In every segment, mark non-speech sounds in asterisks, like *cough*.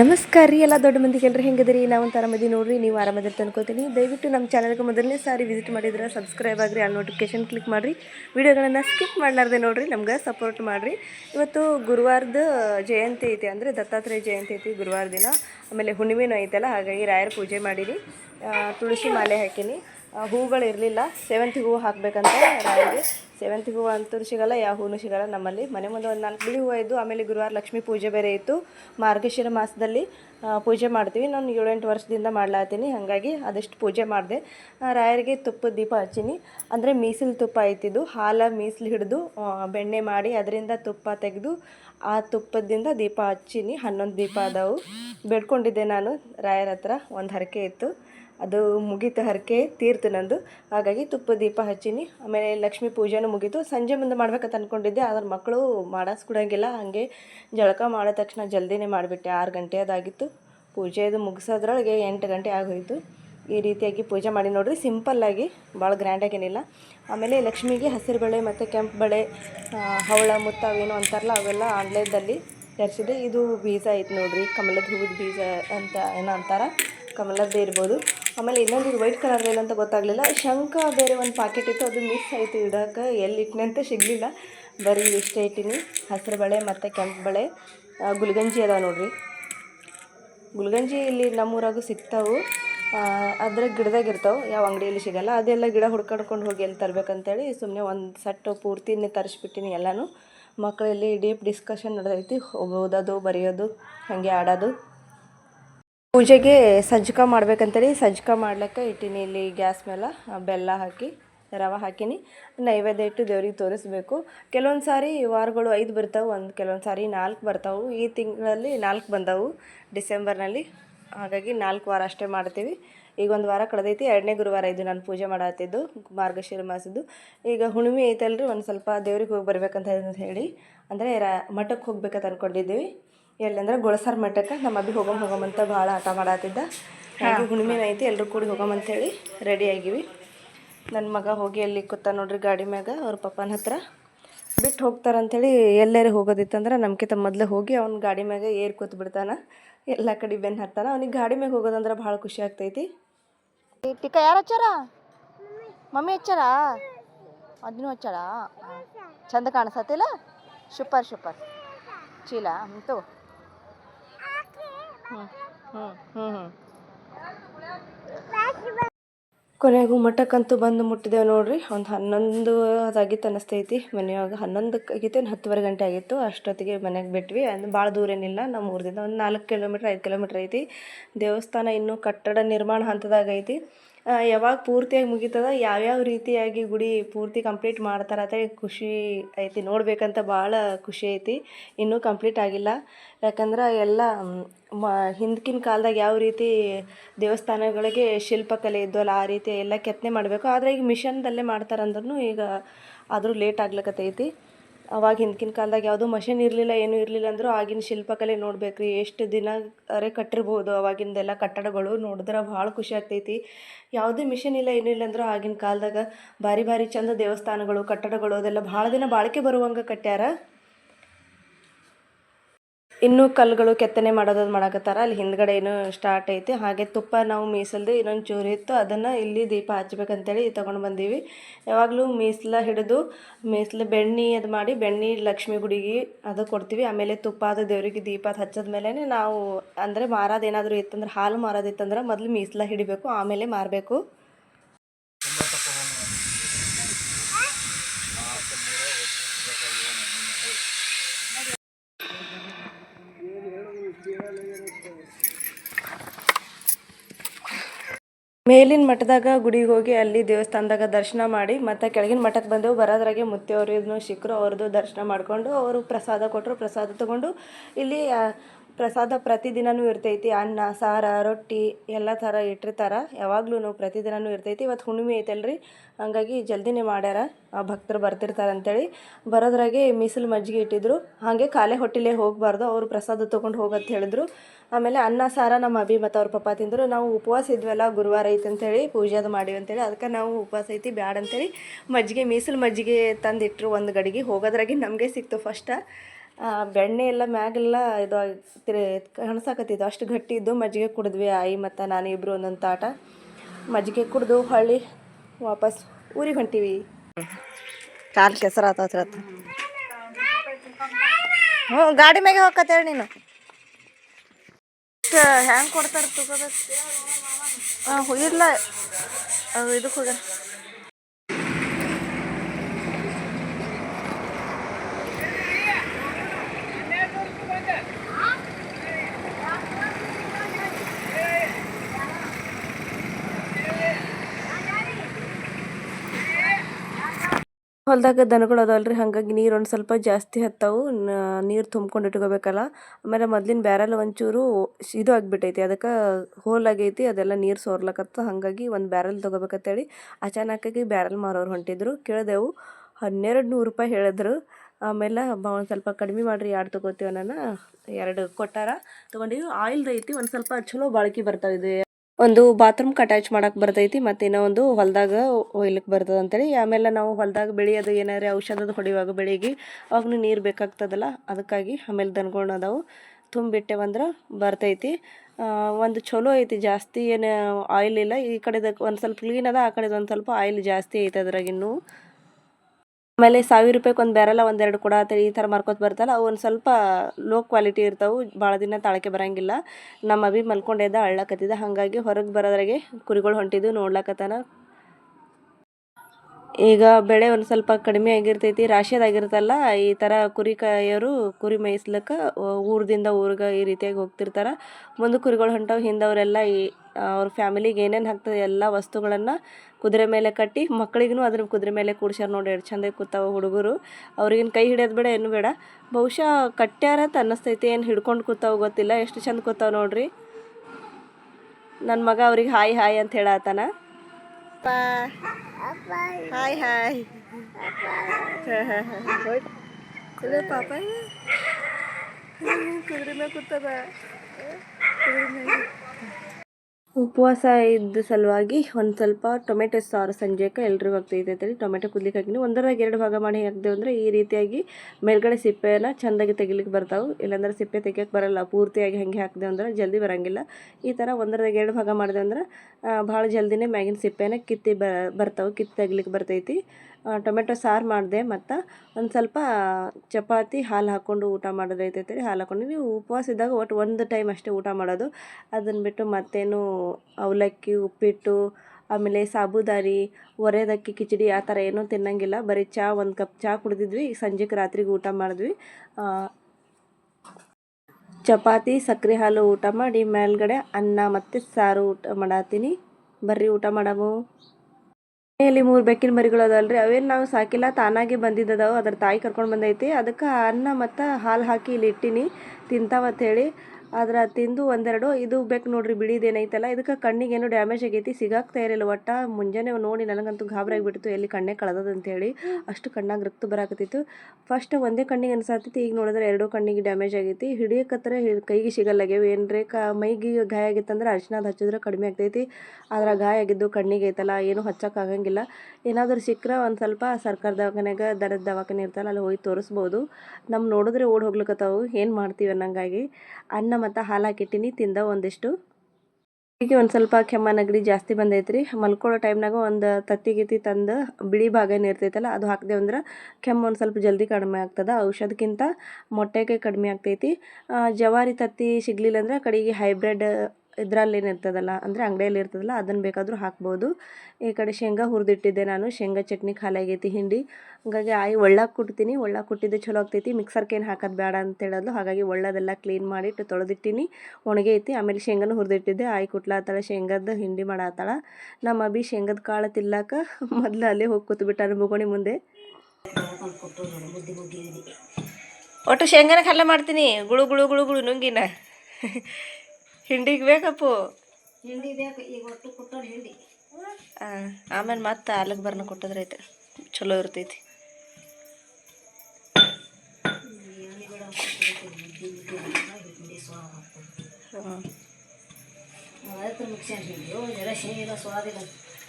ನಮಸ್ಕಾರ ರೀ, ಎಲ್ಲ ದೊಡ್ಡ ಮಂದಿಗೆ ಎಲ್ಲರೂ ಹೆಂಗದಿರಿ ನಾವು ಒಂಥರ ಆರಾಮದಿ ನೋಡ್ರಿ, ನೀವು ಆರಾಮದಿರಿ ಅನ್ಕೋತೀನಿ. ದಯವಿಟ್ಟು ನಮ್ಮ ಚಾನಲ್ಗೆ ಮೊದಲನೇ ಸಾರಿ ವಿಸಿಟ್ ಮಾಡಿದ್ರೆ ಸಬ್ಸ್ಕ್ರೈಬ್ ಆಗಿರಿ, ಅಲ್ಲಿ ನೋಟಿಫಿಕೇಶನ್ ಕ್ಲಿಕ್ ಮಾಡಿರಿ. ವೀಡಿಯೋಗಳನ್ನು ಸ್ಕಿಪ್ ಮಾಡಲಾರ್ದೆ ನೋಡಿರಿ, ನಮ್ಗೆ ಸಪೋರ್ಟ್ ಮಾಡಿರಿ. ಇವತ್ತು ಗುರುವಾರದ ಜಯಂತಿ ಐತಿ ಅಂದರೆ ದತ್ತಾತ್ರೇಯ ಜಯಂತಿ ಐತಿ ಗುರುವಾರ ದಿನ. ಆಮೇಲೆ ಹುಣ್ಣಿಮೆನೂ ಐತಲ್ಲ, ಹಾಗಾಗಿ ರಾಯರ ಪೂಜೆ ಮಾಡೀನಿ ತುಳಸಿ ಮಾಲೆ ಹಾಕೀನಿ. ಹೂಗಳು ಇರಲಿಲ್ಲ ಸೇವಂತಿಗೆ ಹೂವು ಹಾಕಬೇಕಂತ ರಾಯರಿಗೆ. ಸೇವಂತಿಗೆ ಹೂವು ಅಂತೂ ಸಿಗಲ್ಲ, ಯಾವ ಹೂವು ಸಿಗಲ್ಲ ನಮ್ಮಲ್ಲಿ. ಮನೆ ಮುಂದೆ ಒಂದು ನಾಲ್ಕು ಬಿಳಿ ಹೂವು ಇದ್ದು, ಆಮೇಲೆ ಗುರುವಾರ ಲಕ್ಷ್ಮೀ ಪೂಜೆ ಬೇರೆ ಇತ್ತು. ಮಾರ್ಗಶಿರ ಮಾಸದಲ್ಲಿ ಪೂಜೆ ಮಾಡ್ತೀವಿ. ನಾನು ಏಳೆಂಟು ವರ್ಷದಿಂದ ಮಾಡ್ಲಾತೀನಿ. ಹಾಗಾಗಿ ಅದಷ್ಟು ಪೂಜೆ ಮಾಡಿದೆ. ರಾಯರಿಗೆ ತುಪ್ಪದ ದೀಪ ಹಚ್ಚೀನಿ. ಅಂದರೆ ಮೀಸಲು ತುಪ್ಪ ಐತಿದ್ದು ಹಾಲು, ಮೀಸಲು ಹಿಡಿದು ಬೆಣ್ಣೆ ಮಾಡಿ ಅದರಿಂದ ತುಪ್ಪ ತೆಗೆದು, ಆ ತುಪ್ಪದಿಂದ ದೀಪ ಹಚ್ಚೀನಿ. ಹನ್ನೊಂದು ದೀಪ ಅದಾವು. ಬೇಡ್ಕೊಂಡಿದ್ದೆ ನಾನು. ರಾಯರ ಹತ್ರ ಒಂದು ಹರಕೆ ಇತ್ತು. ಅದು ಮುಗೀತು ಹರಕೆ, ತೀರ್ತು ನಂದು. ಹಾಗಾಗಿ ತುಪ್ಪ, ದೀಪ ಹಚ್ಚೀನಿ. ಆಮೇಲೆ ಲಕ್ಷ್ಮೀ ಪೂಜೆನೂ ಮುಗೀತು. ಸಂಜೆ ಮುಂದೆ ಮಾಡ್ಬೇಕಂತ ಅಂದ್ಕೊಂಡಿದ್ದೆ ಆದ್ರೆ ಮಕ್ಕಳು ಮಾಡಿಸ್ಕೊಡಂಗಿಲ್ಲ. ಹಾಗೆ ಜಳಕ ಮಾಡಿದ ತಕ್ಷಣ ಜಲ್ದಿನೇ ಮಾಡಿಬಿಟ್ಟೆ. ಆರು ಗಂಟೆ ಅದಾಗಿತ್ತು. ಪೂಜೆದು ಮುಗಿಸೋದ್ರೊಳಗೆ ಎಂಟು ಗಂಟೆ ಆಗೋಯಿತು. ಈ ರೀತಿಯಾಗಿ ಪೂಜೆ ಮಾಡಿ ನೋಡಿರಿ. ಸಿಂಪಲ್ಲಾಗಿ ಭಾಳ ಗ್ರ್ಯಾಂಡಾಗೇನಿಲ್ಲ ಆಮೇಲೆ ಲಕ್ಷ್ಮಿಗೆ ಹಸಿರು ಬಳೆ ಮತ್ತು ಕೆಂಪು ಬಳೆ ಹವಳ, ಮುತ್ತ ಅವೇನೋ ಅಂತಾರಲ್ಲ, ಅವೆಲ್ಲ ಆನ್ಲೈನ್ದಲ್ಲಿ ತರಿಸಿದೆ ಇದು ಬೀಜ ಐತೆ ನೋಡಿರಿ. ಕಮಲದ ಹೂವಿನ ಬೀಜ ಅಂತ ಏನೋ ಅಂತಾರೆ. ಕಮಲದ್ದೇ ಇರ್ಬೋದು. ಆಮೇಲೆ ಇನ್ನೊಂದು ವೈಟ್ ಕಲರ್ ಏನಂತ ಗೊತ್ತಾಗಲಿಲ್ಲ. ಶಂಖ ಬೇರೆ ಒಂದು ಪ್ಯಾಕೆಟ್ ಇತ್ತು, ಅದು ಮಿಸ್ ಆಯಿತು ಇಡೋಕೆ. ಎಲ್ಲಿ ಇಟ್ಟಿನಂತ ಸಿಗಲಿಲ್ಲ. ಬರೀ ಇಷ್ಟೇ ಇಟ್ಟೀನಿ. ಹಸಿರು ಬಳೆ ಮತ್ತು ಕೆಂಪು ಬಳೆ. ಗುಲ್ಗಂಜಿ ಅದಾವೆ ನೋಡ್ರಿ. ಗುಲ್ಗಂಜಿ ಇಲ್ಲಿ ನಮ್ಮೂರಾಗು ಸಿಗ್ತಾವೆ. ಅದ್ರ ಗಿಡದಾಗ ಇರ್ತಾವೆ. ಯಾವ ಅಂಗಡಿಯಲ್ಲಿ ಸಿಗಲ್ಲ. ಅದೆಲ್ಲ ಗಿಡ ಹುಡ್ಕಾಡ್ಕೊಂಡು ಹೋಗಿ ಎಲ್ಲಿ ತರಬೇಕಂತೇಳಿ ಸುಮ್ಮನೆ ಒಂದು ಸೆಟ್ಟು ಪೂರ್ತಿನೇ ತರಿಸ್ಬಿಟ್ಟಿನಿ ಎಲ್ಲನೂ. ಮಕ್ಕಳಲ್ಲಿ ಡೀಪ್ ಡಿಸ್ಕಷನ್ ನಡೆದೈತಿ. ಓದೋದು ಬರೆಯೋದು, ಹಾಗೆ ಆಡೋದು. ಪೂಜೆಗೆ ಸಜ್ಜಕ ಮಾಡ್ಬೇಕಂತೇಳಿ ಸಜ್ಜಕ ಮಾಡ್ಲಿಕ್ಕೆ ಇಟ್ಟಿನಿ ಇಲ್ಲಿ ಗ್ಯಾಸ್ ಮೇಲೆ ಬೆಲ್ಲ ಹಾಕಿ, ರವೆ ಹಾಕಿನಿ. ನೈವೇದ್ಯ ಇಟ್ಟು ದೇವ್ರಿಗೆ ತೋರಿಸ್ಬೇಕು. ಕೆಲವೊಂದು ಸಾರಿ ವಾರಗಳು ಐದು ಬರ್ತಾವೆ, ಒಂದು ಕೆಲವೊಂದು ಸಾರಿ ನಾಲ್ಕು ಬರ್ತಾವೆ. ಈ ತಿಂಗಳಲ್ಲಿ ನಾಲ್ಕು ಬಂದವು, ಡಿಸೆಂಬರ್ನಲ್ಲಿ. ಹಾಗಾಗಿ ನಾಲ್ಕು ವಾರ ಅಷ್ಟೇ ಮಾಡ್ತೀವಿ. ಈಗ ಒಂದು ವಾರ ಕಳೆದೈತಿ ಎರಡನೇ ಗುರುವಾರ ಇದು ನಾನು ಪೂಜೆ ಮಾಡತ್ತಿದ್ದು ಮಾರ್ಗಶಿರ ಮಾಸದ್ದು. ಈಗ ಹುಣ್ಣಿಮೆ ಐತಲ್ರಿ, ಒಂದು ಸ್ವಲ್ಪ ದೇವ್ರಿಗೆ ಹೋಗಿ ಬರ್ಬೇಕಂತ ಹೇಳಿ, ಅಂದರೆ ರಾ ಮಠಕ್ಕೆ ಹೋಗ್ಬೇಕಂತ ಅಂದ್ಕೊಂಡಿದ್ದೀವಿ ಎಲ್ಲಂದ್ರೆ ಗೊಳಸಾರ್ ಮಠಕ್ಕೆ ನಮ್ಮ ಅಬ್ಬಿ ಹೋಗಮ್ ಹೋಗಮಂತ ಭಾಳ ಆಟ ಮಾಡತ್ತಿದ್ದ ಹಾಗೆ ಹುಣ್ಣಿಮೆ ಐತಿ ಎಲ್ಲರೂ ಕೂಡಿ ಹೋಗಮಂತೇಳಿ ರೆಡಿ ಆಗಿವಿ. ನನ್ನ ಮಗ ಹೋಗಿ ಅಲ್ಲಿ ಕೂತ ನೋಡ್ರಿ ಗಾಡಿ ಮ್ಯಾಗ ಅವ್ರ ಪಪ್ಪನ ಹತ್ರ. ಬಿಟ್ಟು ಹೋಗ್ತಾರಂಥೇಳಿ ಎಲ್ಲರೂ ಹೋಗೋದಿತ್ತಂದ್ರೆ ನಮ್ಕಿಂತ ಮೊದಲೇ ಹೋಗಿ ಅವ್ನ ಗಾಡಿ ಮ್ಯಾಗ ಏರ್ ಕೂತ್ ಬಿಡ್ತಾನ. ಎಲ್ಲ ಕಡೆ ಬೆನ್ನು ಹತ್ತಾನ. ಅವ್ನಿಗೆ ಗಾಡಿ ಮ್ಯಾಗ ಹೋಗೋದಂದ್ರೆ ಭಾಳ ಖುಷಿ ಆಗ್ತೈತಿ. ಟಿಕ್ಕ ಯಾರು ಹಚ್ಚಾರ? ಮಮ್ಮಿ ಹಚ್ಚಾರ? ಅದನ್ನು ಹಚ್ಚಾರ ಚಂದ ಕಾಣಿಸತ್ತಿಲ್ಲ? Super super. ಚೀಲ ಹ್ಞೂ ಕೊನೆಗೂ ಮಠಕ್ಕಂತೂ ಬಂದು ಮುಟ್ಟಿದ್ದೇವೆ ನೋಡ್ರಿ. ಒಂದು ಹನ್ನೊಂದು ಅದಾಗಿತ್ತು ಅನ್ನಿಸ್ತೈತಿ ಮನೆಯಾಗ ಹನ್ನೊಂದಕ್ಕೆ ಆಗಿತ್ತು ಹತ್ತುವರೆ ಗಂಟೆ ಆಗಿತ್ತು. ಅಷ್ಟೊತ್ತಿಗೆ ಮನೆಗೆ ಬಿಟ್ವಿ. ಅಂದ್ರೆ ಭಾಳ ದೂರ ಏನಿಲ್ಲ. ನಮ್ಮ ಊರಿಂದ ಒಂದು ನಾಲ್ಕು ಕಿಲೋಮೀಟ್ರ್, ಐದು ಕಿಲೋಮೀಟ್ರ್ ಐತಿ. ದೇವಸ್ಥಾನ ಇನ್ನೂ ಕಟ್ಟಡ ನಿರ್ಮಾಣ ಹಂತದಾಗ ಐತಿ. ಯಾವಾಗ ಪೂರ್ತಿಯಾಗಿ ಮುಗೀತದ ಯಾವ್ಯಾವ ರೀತಿಯಾಗಿ ಗುಡಿ ಪೂರ್ತಿ ಕಂಪ್ಲೀಟ್ ಮಾಡ್ತಾರೆ ಅಂತ ಖುಷಿ ಐತಿ ನೋಡ್ಬೇಕಂತ ಭಾಳ ಖುಷಿ ಐತಿ. ಇನ್ನೂ ಕಂಪ್ಲೀಟ್ ಆಗಿಲ್ಲ. ಯಾಕಂದ್ರೆ ಎಲ್ಲ ಮ್, ಹಿಂದಕಿನ ಕಾಲದಾಗ ಯಾವ ರೀತಿ ದೇವಸ್ಥಾನಗಳಿಗೆ ಶಿಲ್ಪಕಲೆ ಇದ್ವಲ್ಲ ಆ ರೀತಿ ಎಲ್ಲ ಕೆತ್ತನೆ ಮಾಡಬೇಕು. ಆದರೆ ಈಗ ಮಿಷನ್ದಲ್ಲೇ ಮಾಡ್ತಾರಂದ್ರೂ ಈಗ ಆದರೂ ಲೇಟ್ ಆಗ್ಲಿಕತ್ತೈತಿ. ಅವಾಗ ಹಿಂದಿನ ಕಾಲದಾಗ ಯಾವುದೂ ಮಷಿನ್ ಇರಲಿಲ್ಲ, ಏನೂ ಇರಲಿಲ್ಲ ಅಂದರೂ ಆಗಿನ ಶಿಲ್ಪಕಲೆ ನೋಡ್ಬೇಕು ರೀ ಎಷ್ಟು ದಿನ ಅರೆ ಕಟ್ಟಿರ್ಬೋದು ಅವಾಗಿಂದೆಲ್ಲ ಕಟ್ಟಡಗಳು, ನೋಡಿದ್ರೆ ಭಾಳ ಖುಷಿ ಆಗ್ತೈತಿ. ಯಾವುದೇ ಮಿಷನ್ ಇಲ್ಲ, ಏನೂ ಇಲ್ಲ ಅಂದರೂ ಆಗಿನ ಕಾಲದಾಗ ಭಾರಿ ಭಾರಿ ಚಂದ ದೇವಸ್ಥಾನಗಳು, ಕಟ್ಟಡಗಳು ಅದೆಲ್ಲ ಭಾಳ ದಿನ ಬಾಳಿಕೆ ಬರುವಂಗೆ ಕಟ್ಟ್ಯಾರ. ಇನ್ನೂ ಕಲ್ಲುಗಳು ಕೆತ್ತನೆ ಮಾಡೋದು ಮಾಡಕತ್ತಾರ. ಅಲ್ಲಿ ಹಿಂದ್ಗಡೆ ಏನು ಸ್ಟಾರ್ಟ್ ಐತಿ. ಹಾಗೆ ತುಪ್ಪ ನಾವು ಮೀಸಲ್ದು ಇನ್ನೊಂದು ಚೂರು ಇತ್ತು. ಅದನ್ನು ಇಲ್ಲಿ ದೀಪ ಹಚ್ಬೇಕಂತೇಳಿ ತೊಗೊಂಡು ಬಂದೀವಿ. ಯಾವಾಗಲೂ ಮೀಸಲ ಹಿಡಿದು ಮೀಸಲು ಬೆಣ್ಣೆ ಅದು ಮಾಡಿ ಬೆಣ್ಣೆ ಲಕ್ಷ್ಮಿ ಗುಡಿಗೆ ಅದು ಕೊಡ್ತೀವಿ. ಆಮೇಲೆ ತುಪ್ಪ ಅದು ದೇವರಿಗೆ ದೀಪ ಹಚ್ಚದ ಮೇಲೆ ನಾವು ಅಂದರೆ ಮಾರೋದು ಏನಾದರೂ ಇತ್ತಂದ್ರೆ ಹಾಲು ಮಾರೋದಿತ್ತಂದ್ರೆ ಮೊದಲು ಮೀಸಲ ಹಿಡಿಬೇಕು. ಆಮೇಲೆ ಮಾರಬೇಕು. ಮೇಲಿನ ಮಠದಾಗ ಗುಡಿಗೆ ಹೋಗಿ ಅಲ್ಲಿ ದೇವಸ್ಥಾನದಾಗ ದರ್ಶನ ಮಾಡಿ, ಮತ್ತು ಕೆಳಗಿನ ಮಠಕ್ಕೆ ಬಂದೆವು. ಬರೋದ್ರಾಗೆ ಮುತ್ತೆಯವರು ಇದನ್ನು ಸಿಕ್ಕರು ಅವ್ರದ್ದು ದರ್ಶನ ಮಾಡಿಕೊಂಡು, ಅವರು ಪ್ರಸಾದ ಕೊಟ್ಟರು ಪ್ರಸಾದ ತಗೊಂಡು ಇಲ್ಲಿ ಪ್ರಸಾದ ಪ್ರತಿದಿನವೂ ಇರ್ತೈತಿ, ಅನ್ನ, ಸಾರ, ರೊಟ್ಟಿ ಎಲ್ಲ ಥರ ಇಟ್ಟಿರ್ತಾರೆ. ಯಾವಾಗ್ಲೂ ಪ್ರತಿದಿನವೂ ಇರ್ತೈತಿ. ಇವತ್ತು ಹುಣ್ಣಿಮೆ ಐತಲ್ರಿ, ಹಂಗಾಗಿ ಜಲ್ದಿನೇ ಮಾಡ್ಯಾರ. ಆ ಭಕ್ತರು ಬರ್ತಿರ್ತಾರೆ ಅಂತೇಳಿ ಬರೋದ್ರಾಗೆ ಮೀಸಲು ಮಜ್ಜಿಗೆ ಇಟ್ಟಿದ್ರು. ಹಾಗೆ ಕಾಲೇ ಹೊಟ್ಟಿಲೇ ಹೋಗಬಾರ್ದು, ಅವರು ಪ್ರಸಾದ ತೊಗೊಂಡು ಹೋಗಂತ ಹೇಳಿದ್ರು. ಆಮೇಲೆ ಅನ್ನ, ಸಾರ ನಮ್ಮ ಅಭಿ ಮತ್ತು ಅವ್ರ ಪಪ್ಪ ತಿಂದರು. ನಾವು ಉಪವಾಸ ಇದ್ವಲ್ಲ, ಗುರುವಾರ ಐತೆ ಅಂತೇಳಿ ಪೂಜೆ ಅದು ಮಾಡೀವಿ ಅಂತೇಳಿ. ಅದಕ್ಕೆ ನಾವು ಉಪವಾಸ ಐತಿ ಬ್ಯಾಡ ಅಂತೇಳಿ ಮಜ್ಜಿಗೆ, ಮೀಸಲು ಮಜ್ಜಿಗೆ ತಂದಿಟ್ರು ಒಂದು ಗಡಿಗೆ. ಹೋಗೋದ್ರಾಗೆ ನಮಗೆ ಸಿಕ್ತು ಫಸ್ಟ ಬೆಣ್ಣೆ ಎಲ್ಲ ಮ್ಯಾಗೆಲ್ಲ ಇದು ತಿರು ಕಾಣಿಸಾಕತ್ತಿದ್ದು ಅಷ್ಟು ಗಟ್ಟಿ ಇದ್ದು ಮಜ್ಜಿಗೆ ಕುಡಿದ್ವಿ ಆಯಿ ಮತ್ತು ನಾನು ಇಬ್ಬರು ಒಂದೊಂದು ತಾಟ. ಮಜ್ಜಿಗೆ ಕುಡಿದು ಹೊಳ್ಳಿ ವಾಪಸ್ ಊರಿಗೆ ಹೊಂಟೀವಿ. ಕಾಲು ಕೆಸರಾತತ್ರ ಹ್ಞೂ ಗಾಡಿ ಮ್ಯಾಗೆ ಹೋಗತ್ತೇಳಿ ನೀನು. ಹ್ಯಾಂಗೆ ಕೊಡ್ತಾರೆ ತಗೋಬೇಕು ಹಾಂ ಇಲ್ಲ. ಇದಕ್ಕೆ ಹೋಗ ಹೊಲ್ದಾಗ ದನಗಳು ಅದಾವಲ್ರಿ, ಹಾಗಾಗಿ ನೀರು ಒಂದು ಸ್ವಲ್ಪ ಜಾಸ್ತಿ ಹತ್ತಾವು ನೀರು ತುಂಬ್ಕೊಂಡು ಇಟ್ಕೋಬೇಕಲ್ಲ. ಆಮೇಲೆ ಮೊದ್ಲಿನ ಬ್ಯಾರಲ್ ಒಂಚೂರು ಇದು ಆಗಿಬಿಟ್ಟೈತಿ ಅದಕ್ಕೆ ಹೋಲ್ ಆಗೈತಿ, ಅದೆಲ್ಲ ನೀರು ಸೋರ್ಲಕತ್ತ, ಹಾಗಾಗಿ ಒಂದು ಬ್ಯಾರಲ್ ತೊಗೋಬೇಕಂತೇಳಿ ಅಚಾನಕ್ಕಾಗಿ ಬ್ಯಾರಲ್ ಮಾರೋರು ಹೊಂಟಿದ್ರು, ಕೇಳಿದೆವು, ಹನ್ನೆರಡು ನೂರು ರೂಪಾಯಿ ಹೇಳಿದ್ರು. ಆಮೇಲೆ ಬ ಒಂದು ಸ್ವಲ್ಪ ಕಡಿಮೆ ಮಾಡಿರಿ ಎರಡು ತೊಗೋತೀವಿ ನಾನು ಎರಡು ಕೊಟ್ಟಾರ. ತೊಗೊಂಡಿವಿ, ಆಯಿಲ್ ಒಂದು ಸ್ವಲ್ಪ ಚಲೋ ಬಾಳಿಕೆ ಬರ್ತಾವೆ ಇದು. ಒಂದು ಬಾತ್ರೂಮ್ ಅಟ್ಯಾಚ್ ಮಾಡಕ್ಕೆ ಬರ್ತೈತಿ ಮತ್ತೆ ಇನ್ನೂ ಒಂದು ಹೊಲದಾಗ ಒಯ್ಲಿಕ್ಕೆ ಬರ್ತದೆ ಅಂತೇಳಿ. ಆಮೇಲೆ ನಾವು ಹೊಲದಾಗ ಬೆಳೆಯೋದು ಏನಾರ ಔಷಧದ ಹೊಡಿಯುವಾಗ ಬೆಳಿಗ್ಗೆ ಅವಾಗೂ ನೀರು ಬೇಕಾಗ್ತದಲ್ಲ, ಅದಕ್ಕಾಗಿ ಆಮೇಲೆ ದನಗಳನ್ನ ಅದಾವು. ತುಂಬಿಟ್ಟೆವಂದ್ರೆ ಬರ್ತೈತಿ. ಒಂದು ಚಲೋ ಐತಿ ಜಾಸ್ತಿ ಏನು ಆಯಿಲ್ ಇಲ್ಲ. ಈ ಕಡೆದ ಒಂದು ಸ್ವಲ್ಪ ಕ್ಲೀನ್ ಅದ, ಆ ಕಡೆದು ಒಂದು ಸ್ವಲ್ಪ ಆಯಿಲ್ ಜಾಸ್ತಿ ಐತೆ ಅದ್ರಾಗ ಇನ್ನೂ ಆಮೇಲೆ ಸಾವಿರ ರೂಪಾಯಿಗೆ ಒಂದು ಬ್ಯಾರಲ್ಲ ಒಂದೆರಡು ಕೂಡ ಈ ಥರ ಮರ್ಕೋತ ಬರ್ತಲ್ಲ, ಅವು ಒಂದು ಸ್ವಲ್ಪ ಲೋ ಕ್ವಾಲಿಟಿ ಇರ್ತಾವೆ ಭಾಳ ದಿನ ತಾಳಕ್ಕೆ ಬರಂಗಿಲ್ಲ. ನಮ್ಮ ಅಭಿ ಮಲ್ಕೊಂಡೆದ್ದ ಅಳ್ಳಕತ್ತಿದ್ದ ಹಾಗಾಗಿ ಹೊರಗೆ ಬರೋದ್ರಾಗೆ ಕುರಿಗಳು ಹೊಂಟಿದ್ದು ನೋಡ್ಲಕತ್ತಾನ. ಈಗ ಬೆಳೆ ಒಂದು ಸ್ವಲ್ಪ ಕಡಿಮೆ ಆಗಿರ್ತೈತಿ, ರಾಶಿಯದಾಗಿರ್ತಲ್ಲ, ಈ ಥರ ಕುರಿ ಕಾಯೋರು ಕುರಿ ಮೇಯಿಸ್ಲಿಕ್ಕೆ ಊರದಿಂದ ಊರಿಗೆ ಈ ರೀತಿಯಾಗಿ ಹೋಗ್ತಿರ್ತಾರೆ. ಮುಂದೆ ಕುರಿಗಳು ಹೊಂಟವು, ಹಿಂದವರೆಲ್ಲ ಈ, ಅವ್ರ ಫ್ಯಾಮಿಲಿಗೆ ಏನೇನು ಹಾಕ್ತದೆ, ಎಲ್ಲ ವಸ್ತುಗಳನ್ನು ಕುದುರೆ ಮೇಲೆ ಕಟ್ಟಿ ಮಕ್ಕಳಿಗೂ ಅದ್ರ ಕುದುರೆ ಮೇಲೆ ಕೂಡ್ಸ್ಯಾರ ನೋಡಿ ಎಷ್ಟು ಚಂದ ಕೂತಾವ ಹುಡುಗರು. ಅವ್ರಿಗೇನು ಕೈ ಹಿಡಿಯೋದು ಬೇಡ, ಏನು ಬೇಡ. ಬಹುಶಃ ಕಟ್ಟ್ಯಾರ ಅಂತ ಅನ್ನಿಸ್ತೈತಿ, ಏನು ಹಿಡ್ಕೊಂಡು ಕೂತಾವ ಗೊತ್ತಿಲ್ಲ. ಎಷ್ಟು ಚಂದ ಕೂತಾವ ನೋಡ್ರಿ. ನನ್ನ ಮಗ ಅವ್ರಿಗೆ ಹಾಯ್ ಹಾಯ್ ಅಂತ ಹೇಳತ್ತಾನ ಹಾಯ್ ಹಾಯ್. ಪಾಪ ಕುದುರೆ ಮೇಲೆ ಕೂತದ. ಕುದುರೆ ಮೇಲೆ. ಉಪವಾಸ ಇದ್ದ ಸಲುವಾಗಿ ಒಂದು ಸ್ವಲ್ಪ ಟೊಮೆಟೊ ಸಾರು ಸಂಜೆಗೆ ಎಲ್ರಿಗೂ ಆಗ್ತೈತೆ ಅಂತೇಳಿ ಟೊಮೆಟೊ ಕುದ್ಲಿಕ್ಕೆ ಹಾಕಿನಿ ಒಂದರಾಗ ಎರಡು ಭಾಗ ಮಾಡಿ ಹಾಕಿದೆವು ಅಂದರೆ ಈ ರೀತಿಯಾಗಿ ಮೇಲ್ಗಡೆ ಸಿಪ್ಪೆನ ಚೆಂದಾಗಿ ತೆಗಿಲಿಕ್ಕೆ ಬರ್ತಾವೆ. ಇಲ್ಲಾಂದ್ರೆ ಸಿಪ್ಪೆ ತೆಗಿಯೋಕೆ ಬರಲ್ಲ, ಪೂರ್ತಿಯಾಗಿ ಹೆಂಗೆ ಹಾಕಿದೆ ಅಂದ್ರೆ ಜಲ್ದಿ ಬರಂಗಿಲ್ಲ. ಈ ಥರ ಒಂದರಾಗ ಎರಡು ಭಾಗ ಮಾಡಿದೆ ಅಂದ್ರೆ ಭಾಳ ಜಲ್ದಿನೇ ಮ್ಯಾಗಿನ ಸಿಪ್ಪೆನ ಕಿತ್ತಿ ಬ, ಬರ್ತಾವೆ, ಕಿತ್ತು ತೆಗಿಲಿಕ್ಕೆ ಬರ್ತೈತಿ. ಟೊಮೆಟೊ ಸಾರು ಮಾಡಿದೆ, ಮತ್ತು ಒಂದು ಸ್ವಲ್ಪ ಚಪಾತಿ ಹಾಲು ಹಾಕ್ಕೊಂಡು ಊಟ ಮಾಡೋದೈತೈತೆ ಹಾಲು ಹಾಕ್ಕೊಂಡು ನೀವು ಉಪವಾಸ ಇದ್ದಾಗ ಒಟ್ಟು ಒಂದು ಟೈಮ್ ಅಷ್ಟೇ ಊಟ ಮಾಡೋದು. ಅದನ್ನು ಬಿಟ್ಟು ಮತ್ತೇನು ಅವಲಕ್ಕಿ, ಉಪ್ಪಿಟ್ಟು, ಆಮೇಲೆ ಸಾಬುದಾರಿ ಒರೆದಕ್ಕಿ ಕಿಚಡಿ ಆ ಥರ ಏನೂ ತಿನ್ನಂಗಿಲ್ಲ. ಬರೀ ಚಹಾ ಒಂದು ಕಪ್ ಚಹಾ ಕುಡಿದಿದ್ವಿ. ಸಂಜೆಗೆ ರಾತ್ರಿಗೆ ಊಟ ಮಾಡಿದ್ವಿ. ಚಪಾತಿ ಸಕ್ಕರೆ ಹಾಲು ಊಟ ಮಾಡಿ, ಮೇಲ್ಗಡೆ ಅನ್ನ ಮತ್ತು ಸಾರು ಊಟ ಮಾಡತ್ತೀನಿ ಬರ್ರಿ ಊಟ ಮಾಡಮು. ಮನೆಯಲ್ಲಿ ಮೂರು ಬೆಕ್ಕಿನ ಮರಿಗಳು ಅದಾವಲ್ರಿ ಅವೇನು ನಾವು ಸಾಕಿಲ್ಲ, ತಾನಾಗೆ ಬಂದಿದ್ದವು ಅದ್ರ ತಾಯಿ ಕರ್ಕೊಂಡು ಬಂದೈತಿ. ಅದಕ್ಕೆ ಅನ್ನ ಮತ್ತು ಹಾಲು ಹಾಕಿ ಇಲ್ಲಿ ಇಟ್ಟೀನಿ. ಅಂತ ಹೇಳಿ. ಆದ್ರೆ ತಿಂದು ಒಂದೆರಡು, ಇದು ಬೇಕು ನೋಡ್ರಿ ಬಿಳಿದೇನೈತಲ್ಲ ಇದಕ್ಕೆ ಕಣ್ಣಿಗೆ ಏನು ಡ್ಯಾಮೇಜ್ ಆಗೈತಿ, ಸಿಗಾಕ್ತಾ ಇರಲಿಲ್ಲ. ಒಟ್ಟ ಮುಂಜಾನೆ ನೋಡಿ ನನಗಂತೂ ಗಾಬರಿ ಆಗಿಬಿಟ್ಟಿತ್ತು, ಎಲ್ಲಿ ಕಣ್ಣೇ ಕಳೆದದ ಅಂತೇಳಿ. ಅಷ್ಟು ಕಣ್ಣಾಗ ರಕ್ತ ಬರಾಕತ್ತಿತ್ತು. ಫಸ್ಟ್ ಒಂದೇ ಕಣ್ಣಿಗೆ ಅನ್ಸಾತಿತ್ತು, ಈಗ ನೋಡಿದ್ರೆ ಎರಡೂ ಕಣ್ಣಿಗೆ ಡ್ಯಾಮೇಜ್ ಆಗೈತಿ. ಹಿಡಿಯಕತ್ರ ಕೈಗೆ ಸಿಗಲ್ಲಾಗ್ಯಾವ ಏನ್ರೆ ಕ, ಮೈಗೆ ಗಾಯ ಆಗಿತ್ತಂದ್ರೆ ಅರಿಶಿನ ಹಚ್ಚಿದ್ರೆ ಕಡಿಮೆ ಆಗ್ತೈತಿ. ಆದ್ರೆ ಗಾಯ ಆಗಿದ್ದು ಕಣ್ಣಿಗೆ ಐತಲ್ಲ, ಏನು ಹಚ್ಚಕ್ಕಾಗಂಗಿಲ್ಲ ಏನಾದರೂ ಸಿಕ್ಕರೆ ಒಂದು ಸ್ವಲ್ಪ ಸರ್ಕಾರ ದವಾಖಾನ್ಯಾಗ ದರದ ದವಾಖಾನೆ ಇರ್ತಲ್ಲ, ಅಲ್ಲಿ ಹೋಗಿ ತೋರಿಸ್ಬೋದು. ನಮ್ಮ ನೋಡಿದ್ರೆ ಓಡಿ ಹೋಗ್ಲಿಕತ್ತಾವು, ಏನು ಮಾಡ್ತೀವಿ ಅನ್ನಂಗಾಗಿ. ಅನ್ನ ಮತ್ತು ಹಾಲು ಹಾಕಿಟ್ಟಿನಿ ತಿಂದ ಒಂದಿಷ್ಟು. ಹೀಗೆ ಒಂದು ಸ್ವಲ್ಪ ಕೆಮ್ಮ ನಗಡಿ ಜಾಸ್ತಿ ಬಂದೈತ್ರಿ. ಮಲ್ಕೊಳ್ಳೋ ಟೈಮ್ನಾಗ ಒಂದು ತತ್ತಿ ಗಿತ್ತಿ ತಂದು ಬಿಳಿ ಭಾಗ ಇರ್ತೈತಲ್ಲ ಅದು ಹಾಕಿದೆ ಅಂದ್ರೆ ಕೆಮ್ಮು ಒಂದು ಸ್ವಲ್ಪ ಜಲ್ದಿ ಕಡಿಮೆ ಆಗ್ತದೆ. ಔಷಧಕ್ಕಿಂತ ಮೊಟ್ಟೆಗೆ ಕಡಿಮೆ ಆಗ್ತೈತಿ. ಜವಾರಿ ತತ್ತಿ ಸಿಗ್ಲಿಲ್ಲ ಅಂದ್ರೆ ಕಡೆಗೆ ಹೈಬ್ರಿಡ್ ಇದ್ರಲ್ಲಿ ಏನು ಇರ್ತದಲ್ಲ, ಅಂದರೆ ಅಂಗಡಿಯಲ್ಲಿ ಇರ್ತದಲ್ಲ ಅದನ್ನು ಬೇಕಾದರೂ ಹಾಕ್ಬೋದು. ಈ ಕಡೆ ಶೇಂಗಾ ಹುರಿದಿಟ್ಟಿದ್ದೆ ನಾನು, ಶೇಂಗಾ ಚಟ್ನಿ ಖಾಲಿ ಆಗೈತಿ ಹಿಂಡಿ. ಹಾಗಾಗಿ ಆಯಿ ಒಳ್ಳಾಗ ಕುಟ್ತೀನಿ, ಒಳ್ಳಾಗ ಕುಟ್ಟಿದ್ದೆ ಚಲೋ ಆಗ್ತೈತಿ. ಮಿಕ್ಸರ್ಗೆ ಏನು ಹಾಕೋದು ಬೇಡ ಅಂತ ಹೇಳೋದು ಹಾಗಾಗಿ ಒಳ್ಳೆದೆಲ್ಲ ಕ್ಲೀನ್ ಮಾಡಿಟ್ಟು ತೊಳೆದಿಟ್ಟಿನಿ. ಒಣಗೈತಿ ಆಮೇಲೆ ಶೇಂಗಾನು ಹುರಿದಿಟ್ಟಿದ್ದೆ. ಆಯಿ ಕುಟ್ಲಾತಾಳ ಶೇಂಗದ ಹಿಂಡಿ ಮಾಡಾತಾಳ ನಮ್ಮ ಅಭಿ ಶೇಂಗದ ಕಾಳು ತಿನ್ಲಾಕ *laughs* ಮೊದಲು ಅಲ್ಲೇ ಹೋಗಿ ಕೂತ್ಬಿಟ್ಟಾನ ಮುಗೋಣಿ ಮುಂದೆ. ಒಟ್ಟು ಶೇಂಗಾನ ಕಲ್ಲ ಮಾಡ್ತೀನಿ. ಗುಳು ಗುಳು ಗುಳು ಗುಳು ನುಂಗಿನ. *laughs* ಹಿಂಡಿಗೆ ಬೇಕಪ್ಪು? ಹಿಂಡಿ ಬೇಕು ಈಗ ಒಟ್ಟು ಹಿಂಡಿ. ಆಮೇಲೆ ಮತ್ತೆ ಹಾಲಿಗೆ ಬರ್ನ ಕೊಟ್ಟದ್ರೈತೆ ಚಲೋ ಇರ್ತೈತಿ.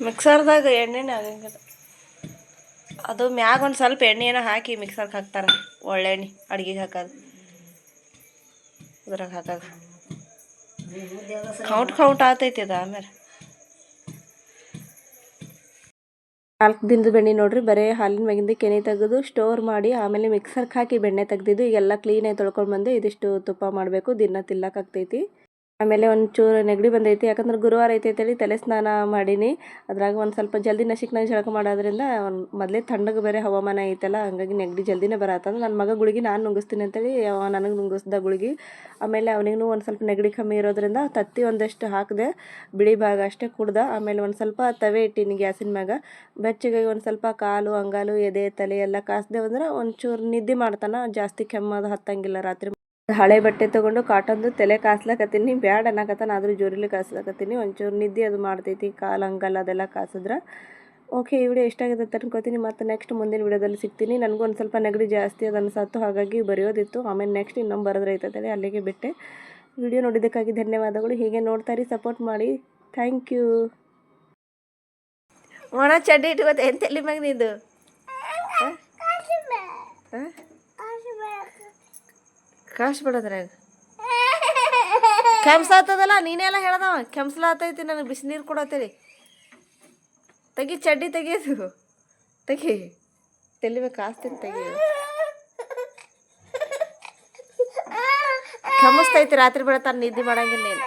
ಮಿಕ್ಸರ್ದಾಗ ಎಣ್ಣೆನೇ ಆಗಂಗಿಲ್ಲ. ಅದು ಮ್ಯಾಗ ಒಂದು ಸ್ವಲ್ಪ ಎಣ್ಣೆನ ಹಾಕಿ ಮಿಕ್ಸರ್ಗೆ ಹಾಕ್ತಾರೆ. ಒಳ್ಳೆ ಎಣ್ಣೆ ಅಡ್ಗೆಗೆ ಹಾಕೋದು. ಅದ್ರಾಗ ಹಾಕೋದು. ಕೌಂಟ್ ಕೌಂಟ್ ಆತೈತಿ ಅದು ಆಮೇಲೆ ನಾಲ್ಕು ದಿನದ ಬೆಣ್ಣೆ ನೋಡ್ರಿ, ಬರೇ ಹಾಲಿನ ಮ್ಯಾಗಿಂದ ಕೆನೆ ತೆಗೆದು ಸ್ಟೋರ್ ಮಾಡಿ, ಆಮೇಲೆ ಮಿಕ್ಸರ್ಗೆ ಹಾಕಿ ಬೆಣ್ಣೆ ತೆಗ್ದಿದ್ದು, ಈಗೆಲ್ಲ ಕ್ಲೀನಾಗಿ ತೊಳ್ಕೊಂಡು ಬಂದು ಇದಿಷ್ಟು ತುಪ್ಪ ಮಾಡಬೇಕು, ದಿನ ತಿನ್ನಕ್ಕಾಗ್ತೈತಿ ಆಮೇಲೆ ಒಂಚೂರು ನೆಗಡಿ ಬಂದೈತಿ. ಯಾಕಂದ್ರೆ ಗುರುವಾರ ಐತಿ ಅಂತೇಳಿ ತಲೆ ಸ್ನಾನ ಮಾಡೀನಿ. ಅದ್ರಾಗ ಒಂದು ಸ್ವಲ್ಪ ಜಲ್ದಿ ನಶಿಕ್ನಾಗ ಜಳಕ ಮಾಡೋದ್ರಿಂದ ಮೊದಲೇ ತಣ್ಣಗೆ ಬೇರೆ ಹವಾಮಾನ ಐತಲ್ಲ, ಹಂಗಾಗಿ ನೆಗಡಿ ಜಲ್ದಿನೇ ಬರತ್ತಂದ್ರೆ ನನ್ನ ಮಗ ಗುಳಿಗೆ ನಾನು ನುಂಗಿಸ್ತೀನಿ ಅಂತೇಳಿ ನನಗೆ ನುಂಗಿಸ್ದ ಗುಳಿಗೆ. ಆಮೇಲೆ ಅವನಿಗೂ ಒಂದು ಸ್ವಲ್ಪ ನೆಗಡಿ ಕಮ್ಮಿ ಇರೋದ್ರಿಂದ ತತ್ತಿ ಒಂದಷ್ಟು ಹಾಕಿದೆ ಬಿಳಿ ಭಾಗ ಅಷ್ಟೇ ಕುಡ್ದ. ಆಮೇಲೆ ಒಂದು ಸ್ವಲ್ಪ ತವೆ ಇಟ್ಟೀನಿ ಗ್ಯಾಸಿನ ಮ್ಯಾಗ. ಬೆಚ್ಚಗೆ ಒಂದು ಸ್ವಲ್ಪ ಕಾಲು, ಅಂಗಾಲು, ಎದೆ, ತಲೆ ಎಲ್ಲ ಕಾಸ್ದೆ ಅಂದ್ರೆ ಒಂಚೂರು ನಿದ್ದೆ ಮಾಡ್ತಾನೆ. ಜಾಸ್ತಿ ಕೆಮ್ಮದು ಹತ್ತಂಗಿಲ್ಲ ರಾತ್ರಿ ಹಳೆ ಬಟ್ಟೆ ತೊಗೊಂಡು ಕಾಟನ್ದು ತಲೆ ಕಾಸ್ಲಕತ್ತೀನಿ ಬ್ಯಾಡ್ ಅನ್ನಕತ್ತಾನ ಆದರೂ ಜೋರಿಲಿ ಕಾಸ್ಲಕತ್ತೀನಿ. ಒಂಚೂರು ನಿದ್ದೆ ಅದು ಮಾಡ್ತೈತಿ ಕಾಲು ಅಂಗಲ್ ಅದೆಲ್ಲ ಕಾಸಿದ್ರೆ. ಓಕೆ ಈ ವಿಡಿಯೋ ಎಷ್ಟಾಗಿದೆ ಅಂತ ಅನ್ಕೋತೀನಿ ಮತ್ತು ನೆಕ್ಸ್ಟ್ ಮುಂದಿನ ವಿಡಿಯೋದಲ್ಲಿ ಸಿಗ್ತೀನಿ. ನನಗೂ ಒಂದು ಸ್ವಲ್ಪ ನೆಗಡಿ ಜಾಸ್ತಿ ಅದು ಅನ್ಸತ್ತು ಹಾಗಾಗಿ ಬರೆಯೋದಿತ್ತು. ಆಮೇಲೆ ನೆಕ್ಸ್ಟ್ ಇನ್ನೊಂದು ಬರೋದ್ರೆ ಐತಂತೇಳಿ ಅಲ್ಲಿಗೆ ಬಿಟ್ಟೆ. ವಿಡಿಯೋ ನೋಡಿದ್ದಕ್ಕಾಗಿ ಧನ್ಯವಾದಗಳು. ಹೀಗೆ ನೋಡ್ತಾರಿ ಸಪೋರ್ಟ್ ಮಾಡಿ. ಥ್ಯಾಂಕ್ ಯು ಒಣ ಚಡ್ಡಿ ಇಟ್ಕೋತ ಎಂತೆಲ್ಲಿ ತಲೆ ಹಾಂ? ನಿಂದು ಕಾಶ್ ಬಿಡೋದ್ರಾಗ. ಕೆಮ್ಸಾತದಲ್ಲ, ನೀನೆಲ್ಲ ಹೇಳ್ದವ, ಕೆಮ್ಸಲಾತೈತಿ ನನಗೆ ಬಿಸಿನೀರು ಕೊಡತ್ತೀರಿ. ತೆಗಿ ಚಡ್ಡಿ ತೆಗಿಯೋದು ತೆಗಿ. ತೆಲಿಬೇಕು ಆಸ್ತೀನಿ ತೆಗಿ. ಕೆಮ್ಮಿಸ್ತೈತಿ ರಾತ್ರಿ ಬೆಳತಾನ ನಿದ್ದೆ ಮಾಡಂಗಿಲ್ಲ ನೀನು.